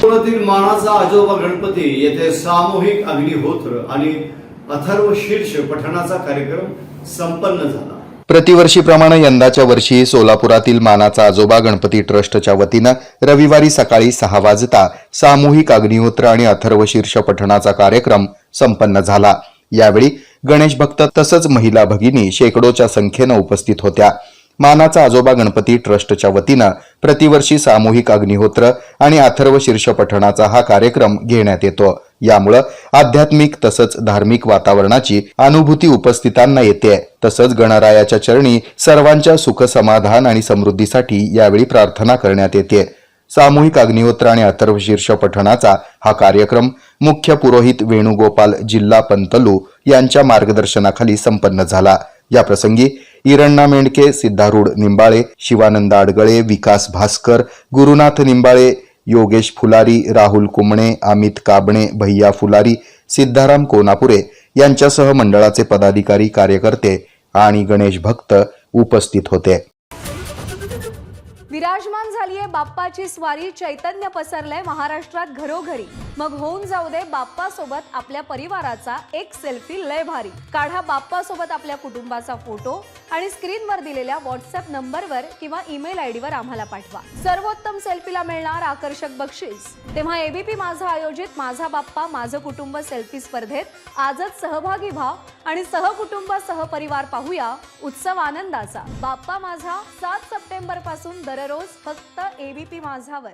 कोकणातील मानाचा आजोबा गणपती येथे सामूहिक अग्निहोत्र आणि अथर्व शीर्ष पठणाचा कार्यक्रम संपन्न झाला. प्रतिवर्षीप्रमाणे यंदाच्या वर्षी सोलापुरातील मानाचा आजोबा गणपती ट्रस्टच्या वतीनं रविवारी सकाळी सहा वाजता सामूहिक अग्निहोत्र आणि अथर्वशीर्ष पठणाचा कार्यक्रम संपन्न झाला. यावेळी गणेश भक्त तसंच महिला भगिनी शेकडोच्या संख्येनं उपस्थित होत्या. मानाचा आजोबा गणपती ट्रस्टच्या वतीनं प्रतिवर्षी सामूहिक अग्निहोत्र आणि अथर्व शीर्ष पठणाचा हा कार्यक्रम घेण्यात येतो. यामुळं आध्यात्मिक तसंच धार्मिक वातावरणाची अनुभूती उपस्थितांना येते. तसंच गणरायाच्या चरणी सर्वांच्या सुख समाधान आणि समृद्धीसाठी यावेळी प्रार्थना करण्यात येते. सामूहिक अग्निहोत्र आणि अथर्वशीर्ष पठणाचा हा कार्यक्रम मुख्य पुरोहित वेणुगोपाल जिल्हा पंतलू यांच्या मार्गदर्शनाखाली संपन्न झाला. या प्रसंगी इरण्णा मेंढके सिद्धारूढ निंबाळे शिवानंद आडगळे विकास भास्कर गुरुनाथ निंबाळे योगेश फुलारी राहुल कुमणे अमित काबणे भैया फुलारी सिद्धाराम कोनापुरे यांच्यासह मंडळाचे पदाधिकारी कार्यकर्ते आणि गणेश भक्त उपस्थित होते. विराजमान झालीये बाप्पाची स्वारी चैतन्य पसरलंय महाराष्ट्रात घरोघरी. मग होऊन जाऊ दे बाप्पा सोबत आपल्या परिवाराचा एक सेल्फी लय भारी. काढा बाप्पा सोबत आपल्या कुटुंबाचा फोटो आणि स्क्रीनवर दिलेल्या व्हॉट्सअप नंबरवर किंवा ईमेल आयडीवर आम्हाला पाठवा. सर्वोत्तम सेल्फीला मिळणार आकर्षक बक्षीस. तेव्हा एबीपी माझा आयोजित माझा बाप्पा माझं कुटुंब सेल्फी स्पर्धेत आजच सहभागी व्हा. आणि सहकुटुंब सहपरिवार पाहूया उत्सव आनंदाचा. बाप्पा माझा सात सप्टेंबरपासून दररोज फक्त एबीपी माझावर.